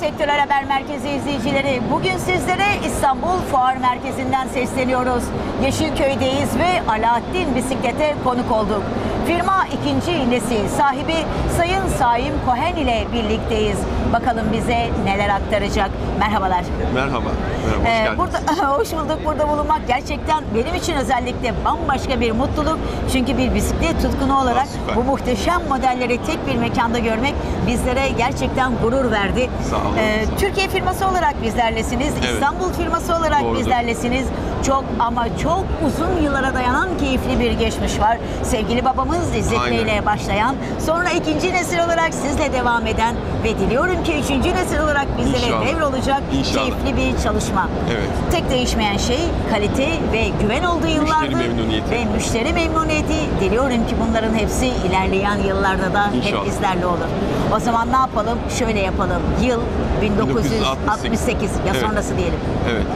Sektörel Haber Merkezi izleyicileri. Bugün sizlere İstanbul Fuar Merkezi'nden sesleniyoruz. Yeşilköy'deyiz ve Alaaddin Bisiklet'e konuk olduk. Firma ikinci nesil sahibi Sayın Saim Kohen ile birlikteyiz. Bakalım bize neler aktaracak. Merhabalar. Merhaba. Merhaba, hoş Ee, geldiniz. burada hoş bulduk. Burada bulunmak gerçekten benim için özellikle bambaşka bir mutluluk. Çünkü bir bisiklet tutkunu olarak süper. bu muhteşem modelleri tek bir mekanda görmek bizlere gerçekten gurur verdi. Sağ olun. Ee, Türkiye firması olarak bizlerlesiniz. Evet. İstanbul firması olarak Doğrudur. bizlerlesiniz. Çok ama çok uzun yıllara dayanan keyifli bir geçmiş var. Sevgili babamız Aynen. İle başlayan, sonra ikinci nesil olarak sizle devam eden ve diliyorum ki üçüncü nesil olarak bizlere devrolacak İnşallah. keyifli bir çalışma. Evet. Tek değişmeyen şey kalite ve güven olduğu yıllardır. memnuniyeti. Ve müşteri memnuniyeti. Diliyorum ki bunların hepsi ilerleyen yıllarda da hep İnşallah. bizlerle olur. O zaman ne yapalım? Şöyle yapalım. Yıl 1968 ya Evet. sonrası diyelim. Evet.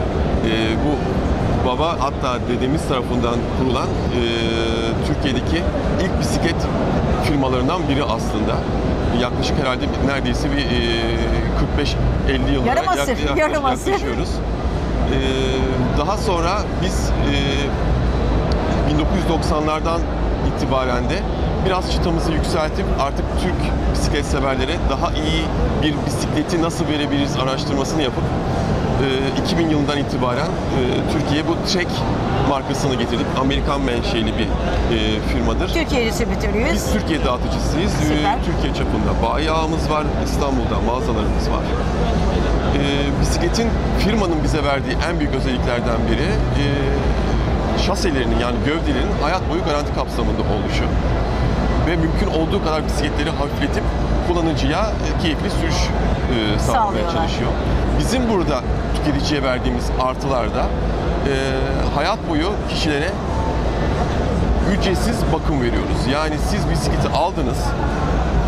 Ee, bu baba hatta dedemiz tarafından kurulan e, Türkiye'deki ilk bisiklet firmalarından biri aslında. Yaklaşık herhalde neredeyse bir e, 45-50 yıllara Yarım asır, yak- yak- yarım asır. yaklaşıyoruz. Ee, daha sonra biz e, 1990'lardan itibaren de biraz çıtamızı yükseltip artık Türk bisiklet severlere daha iyi bir bisikleti nasıl verebiliriz araştırmasını yapıp e, 2000 yılından itibaren e, Türkiye'ye bu Trek markasını getirdik. Amerikan menşeli bir e, firmadır. Türkiye distribütörüyüz. Biz Türkiye dağıtıcısıyız. Süper. Türkiye çapında bayi ağımız var. İstanbul'da mağazalarımız var. Bisikletin firmanın bize verdiği en büyük özelliklerden biri e, şaselerinin yani gövdelerinin hayat boyu garanti kapsamında oluşu. Ve mümkün olduğu kadar bisikletleri hafifletip kullanıcıya e, keyifli sürüş e, sağlamaya çalışıyor. Bizim burada tüketiciye verdiğimiz artılarda e, hayat boyu kişilere ücretsiz bakım veriyoruz. Yani siz bisikleti aldınız,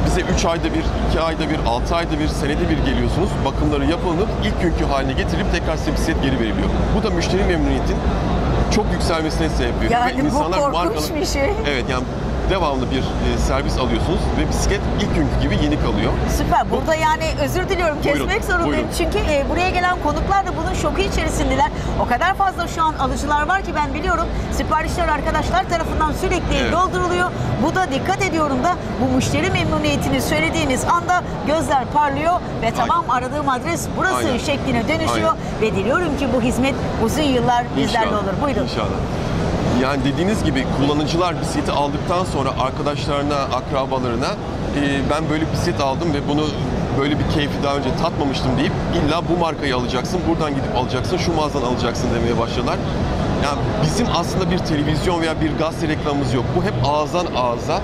bize 3 ayda bir, 2 ayda bir, 6 ayda bir, senede bir geliyorsunuz. Bakımları yapılıp ilk günkü haline getirip tekrar size bisiklet geri veriliyor. Bu da müşteri memnuniyetin çok yükselmesine sebep veriyor. Yani bu korkunç bir şey. Evet yani devamlı bir e, servis alıyorsunuz ve bisiklet ilk günkü gibi yeni kalıyor. Süper. Burada yani özür diliyorum kesmek Buyurun, zorundayım. buyurun. Çünkü e, buraya gelen konuklar da bunun şoku içerisindeler. O kadar fazla şu an alıcılar var ki ben biliyorum. Siparişler arkadaşlar tarafından sürekli Evet. dolduruluyor. Bu da dikkat ediyorum da bu müşteri memnuniyetini söylediğiniz anda gözler parlıyor ve tamam aradığım adres burası Aynen. şekline dönüşüyor Aynen. ve diliyorum ki bu hizmet uzun yıllar bizlerle İnşallah, olur. Buyurun. İnşallah. Yani dediğiniz gibi kullanıcılar bisikleti aldıktan sonra arkadaşlarına, akrabalarına e, ben böyle bir bisiklet aldım ve bunu böyle bir keyfi daha önce tatmamıştım deyip illa bu markayı alacaksın, buradan gidip alacaksın, şu mağazadan alacaksın demeye başladılar. Yani bizim aslında bir televizyon veya bir gazete reklamımız yok. Bu hep ağızdan ağza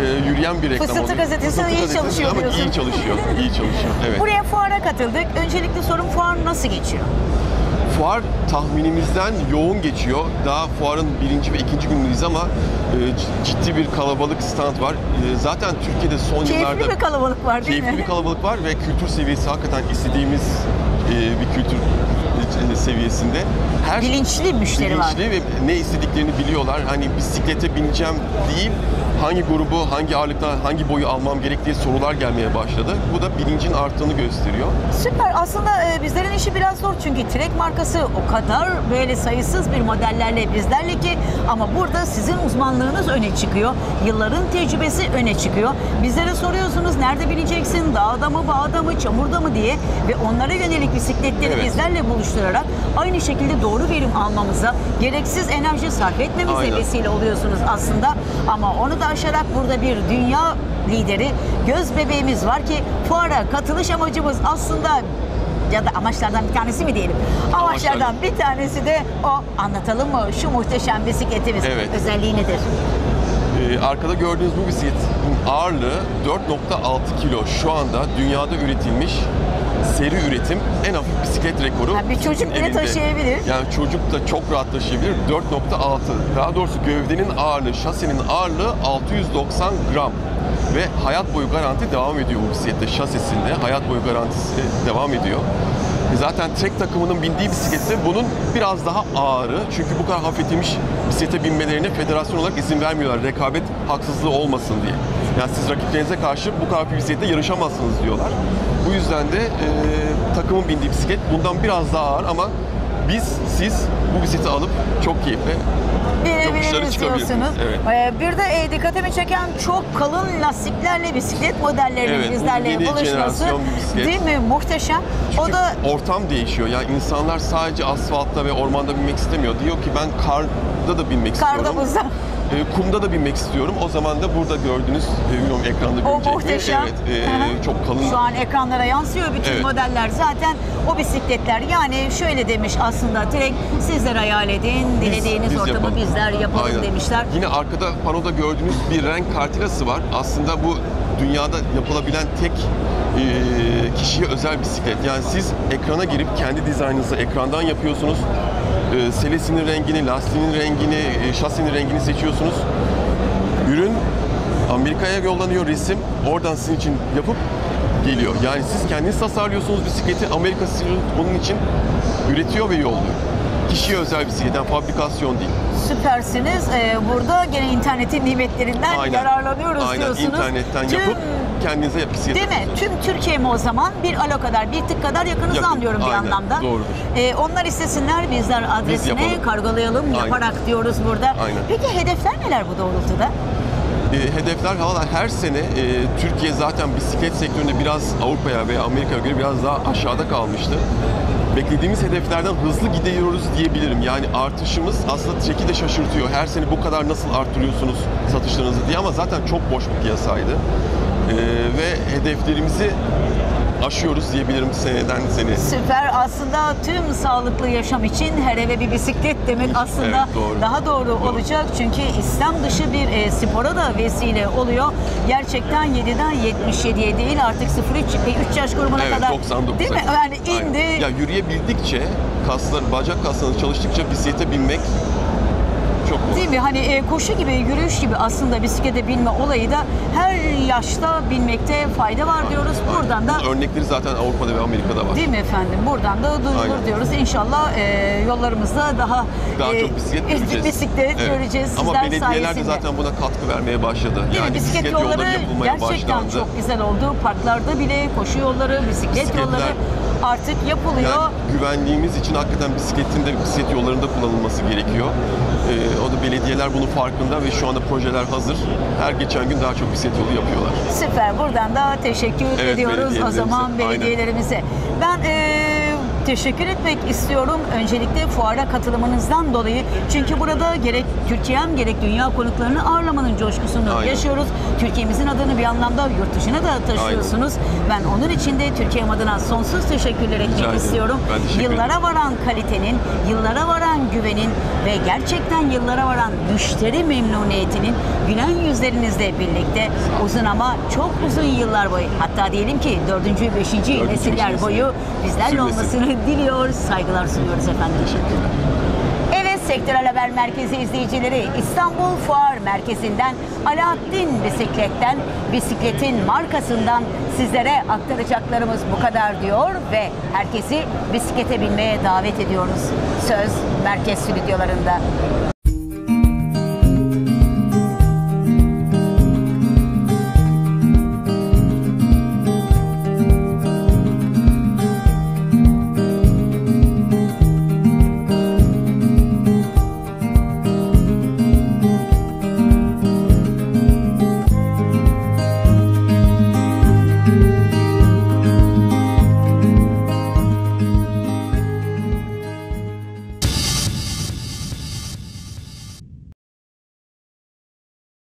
e, yürüyen bir reklam Fısıltı oluyor. gazetesi Fısıltı iyi gazetesi çalışıyor ama diyorsun. iyi çalışıyor, iyi çalışıyor. Evet. Buraya fuara katıldık. Öncelikli sorum fuar nasıl geçiyor? Fuar tahminimizden yoğun geçiyor. Daha fuarın birinci ve ikinci günündeyiz ama e, ciddi bir kalabalık stand var. E, zaten Türkiye'de son yıllarda Keyifli bir kalabalık var değil keyifli mi? bir kalabalık var ve kültür seviyesi hakikaten istediğimiz e, bir kültür e, seviyesinde. Her Bilinçli müşteri var. bilinçli ve ne istediklerini biliyorlar. Hani bisiklete bineceğim değil, hangi grubu, hangi ağırlıkta, hangi boyu almam gerektiği sorular gelmeye başladı. Bu da bilincin arttığını gösteriyor. Süper. Aslında e, bizlerin işi biraz zor çünkü Trek markası o kadar böyle sayısız bir modellerle bizlerle ki ama burada sizin uzmanlığınız öne çıkıyor. Yılların tecrübesi öne çıkıyor. Bizlere soruyorsunuz nerede bineceksin? Dağda mı, bağda mı, çamurda mı diye ve onlara yönelik bisikletleri Evet. bizlerle buluşturarak aynı şekilde doğru verim almamıza, gereksiz enerji sarf etmemize Aynen. vesile oluyorsunuz aslında. Ama onu da aşarak burada bir dünya lideri, göz bebeğimiz var ki fuara katılış amacımız aslında ya da amaçlardan bir tanesi mi diyelim? Amaçlardan bir tanesi de o. Anlatalım mı şu muhteşem bisikletimiz? Evet. Özelliği nedir? Ee, arkada gördüğünüz bu bisikletin ağırlığı 4.6 kilo. Şu anda dünyada üretilmiş seri üretim en hafif bisiklet rekoru. Ha, bir çocuk bile elinde. taşıyabilir. Yani çocuk da çok rahat taşıyabilir. 4.6. Daha doğrusu gövdenin ağırlığı, şasinin ağırlığı 690 gram. Ve hayat boyu garanti devam ediyor bu bisiklette şasisinde. Hayat boyu garantisi devam ediyor. Zaten trek takımının bindiği bisiklette bunun biraz daha ağırı. Çünkü bu kadar hafifletilmiş bisiklete binmelerine federasyon olarak izin vermiyorlar. Rekabet haksızlığı olmasın diye. Yani siz rakiplerinize karşı bu kadar hafif bisiklette yarışamazsınız diyorlar. Bu yüzden de e, takımın bindiği bisiklet bundan biraz daha ağır ama biz, siz bu bisikleti alıp çok keyifle yokuşları çıkabilirsiniz. Evet. Ee, bir de e, dikkatimi çeken çok kalın lastiklerle bisiklet modellerinin Evet, bizlerle buluşması. Değil mi? Muhteşem. Çünkü o da ortam değişiyor. Yani insanlar sadece asfaltta ve ormanda binmek istemiyor. Diyor ki ben karda da binmek karda istiyorum. buzda. E, kumda da binmek istiyorum. O zaman da burada gördüğünüz, e, bilmiyorum ekranda O görecek mi? muhteşem. Evet, e, Hı hı. çok kalın. Şu an ekranlara yansıyor bütün Evet. modeller zaten o bisikletler. Yani şöyle demiş aslında direkt sizler hayal edin, dilediğiniz biz ortamı yapalım. bizler yapalım Aynen. demişler. Yine arkada panoda gördüğünüz bir renk kartilası var. Aslında bu dünyada yapılabilen tek e, kişiye özel bisiklet. Yani siz ekrana girip kendi dizaynınızı ekrandan yapıyorsunuz. E, selesinin rengini, lastiğinin rengini, e, şasinin rengini seçiyorsunuz. Ürün Amerika'ya yollanıyor resim. Oradan sizin için yapıp geliyor. Yani siz kendiniz tasarlıyorsunuz bisikleti. Amerika sizin onun için üretiyor ve yolluyor. Kişiye özel bisiklet, yani fabrikasyon değil. Süpersiniz. Ee, burada gene internetin nimetlerinden Aynen. yararlanıyoruz Aynen. diyorsunuz. internetten Tüm- yapıp kendinize bisiklet Değil mi? yapıyorsunuz. Tüm Türkiye mi o zaman? Bir alo kadar, bir tık kadar yakınızı Yakın, anlıyorum bir aynen, anlamda. doğrudur. Ee, onlar istesinler, bizler adresine yapalım. kargolayalım, Aynen. yaparak diyoruz burada. Aynen. Peki hedefler neler bu doğrultuda? E, hedefler hala her sene e, Türkiye zaten bisiklet sektöründe biraz Avrupa'ya veya Amerika'ya göre biraz daha aşağıda kalmıştı. Beklediğimiz hedeflerden hızlı gidiyoruz diyebilirim. Yani artışımız aslında Trek'i de şaşırtıyor. Her sene bu kadar nasıl arttırıyorsunuz satışlarınızı diye ama zaten çok boş bir piyasaydı. E, ve hedeflerimizi aşıyoruz diyebilirim seneden seneye. Süper. Aslında tüm sağlıklı yaşam için her eve bir bisiklet demek aslında Evet, doğru. daha doğru, Doğru. olacak. Çünkü İslam dışı bir e, spora da vesile oluyor. Gerçekten 7'den 77'ye değil artık 0-3 yaş grubuna Evet, kadar. 99. Değil mi? Yani Aynen. indi. Ya yürüyebildikçe, kaslar, bacak kaslarınız çalıştıkça bisiklete binmek çok kolay. Değil mi? Hani e, koşu gibi, yürüyüş gibi aslında bisiklete binme olayı da her yaşta binmekte fayda var diyoruz. Buradan da Bunun örnekleri zaten Avrupa'da ve Amerika'da var. Değil mi efendim? Buradan da duyulur Aynen. diyoruz. İnşallah e, yollarımızda daha Daha e, çok bisiklet göreceğiz. bisiklet Evet. göreceğiz Ama belediyeler de zaten buna katkı vermeye başladı. Değil yani mi? Bisiklet, yolları yapılmaya gerçekten başlandı. çok güzel oldu. Parklarda bile koşu yolları, bisiklet Bisikletler- yolları artık yapılıyor. Yani güvenliğimiz için hakikaten bisikletin de bisiklet yollarında kullanılması gerekiyor. Ee, o da belediyeler bunun farkında ve şu anda projeler hazır. Her geçen gün daha çok bisiklet yolu yapıyorlar. Süper. Buradan da teşekkür Evet, ediyoruz o belediyelerimize. zaman Aynen. belediyelerimize. Ben eee, teşekkür etmek istiyorum öncelikle fuara katılımınızdan dolayı. Çünkü burada gerek Türkiye'm gerek dünya konuklarını ağırlamanın coşkusunu Aynen. yaşıyoruz. Türkiye'mizin adını bir anlamda yurt dışına da taşıyorsunuz. Ben onun için de Türkiye'm adına sonsuz teşekkürler etmek istiyorum. Teşekkür. Yıllara varan kalitenin, yıllara varan güvenin ve gerçekten yıllara varan müşteri memnuniyetinin gülen yüzlerinizle birlikte uzun ama çok uzun yıllar boyu hatta diyelim ki dördüncü, beşinci Dördüncü, nesiller boyu bizlerle olmasını diliyor, saygılar sunuyoruz efendim. Teşekkürler. Evet Sektörel Haber Merkezi izleyicileri İstanbul Fuar Merkezi'nden Alaaddin Bisiklet'ten bisikletin markasından sizlere aktaracaklarımız bu kadar diyor ve herkesi bisiklete binmeye davet ediyoruz. Söz Merkez Stüdyolarında.